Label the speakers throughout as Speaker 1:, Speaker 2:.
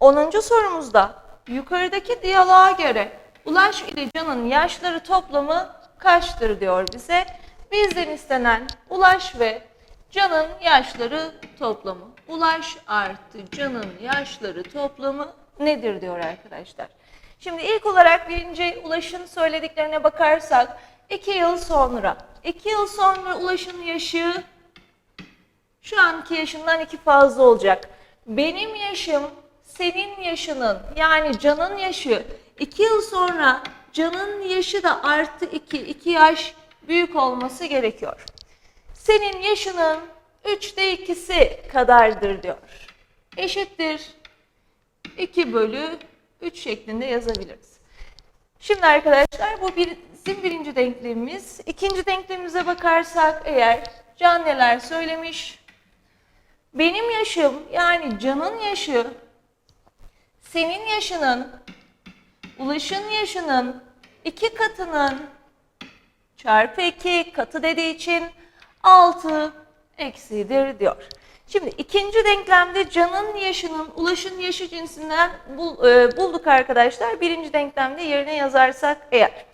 Speaker 1: 10. sorumuzda yukarıdaki diyaloğa göre Ulaş ile Can'ın yaşları toplamı kaçtır diyor bize. Bizden istenen Ulaş ve Can'ın yaşları toplamı. Ulaş artı Can'ın yaşları toplamı nedir diyor arkadaşlar. Şimdi ilk olarak birinci Ulaş'ın söylediklerine bakarsak 2 yıl sonra. 2 yıl sonra Ulaş'ın yaşı şu anki yaşından iki fazla olacak. Benim yaşım senin yaşının yani Can'ın yaşı iki yıl sonra Can'ın yaşı da artı iki, iki yaş büyük olması gerekiyor. Senin yaşının üçte ikisi kadardır diyor. Eşittir 2 bölü 3 şeklinde yazabiliriz. Şimdi arkadaşlar bu bir- bizim birinci denklemimiz. İkinci denklemimize bakarsak eğer Can neler söylemiş? Benim yaşım yani Can'ın yaşı senin yaşının Ulaş'ın yaşının iki katının çarpı 2 katı dediği için 6 eksidir diyor. Şimdi ikinci denklemde Can'ın yaşının Ulaş'ın yaşı cinsinden bul- e, bulduk arkadaşlar. Birinci denklemde yerine yazarsak eğer.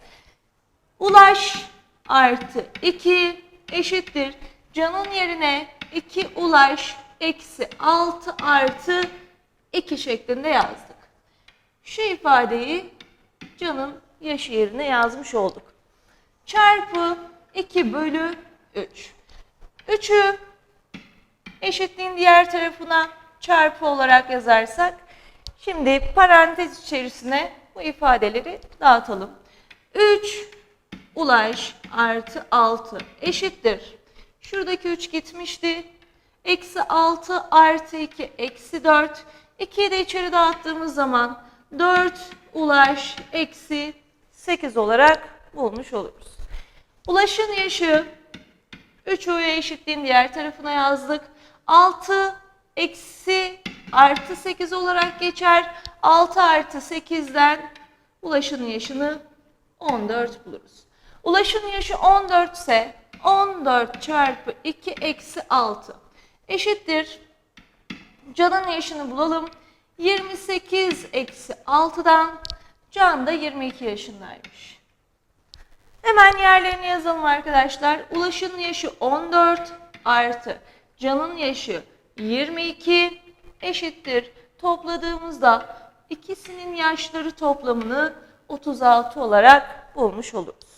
Speaker 1: Ulaş artı 2 eşittir. Can'ın yerine 2 ulaş eksi 6 artı 2 şeklinde yazdık. Şu ifadeyi Can'ın yaşı yerine yazmış olduk. Çarpı 2 bölü 3. 3'ü eşitliğin diğer tarafına çarpı olarak yazarsak şimdi parantez içerisine bu ifadeleri dağıtalım. 3 ulaş artı 6 eşittir. Şuradaki 3 gitmişti. Eksi 6 artı 2 eksi 4. 2'yi de içeri dağıttığımız zaman 4 ulaş eksi 8 olarak bulmuş oluruz. Ulaşın yaşı 3 U'ya eşitliğin diğer tarafına yazdık. 6 eksi artı 8 olarak geçer. 6 artı 8'den ulaşın yaşını 14 buluruz. Ulaşın yaşı 14 ise 14 çarpı 2 eksi 6 eşittir. Can'ın yaşını bulalım. 28 eksi 6'dan Can da 22 yaşındaymış. Hemen yerlerini yazalım arkadaşlar. Ulaş'ın yaşı 14 artı Can'ın yaşı 22 eşittir. Topladığımızda ikisinin yaşları toplamını 36 olarak bulmuş oluruz.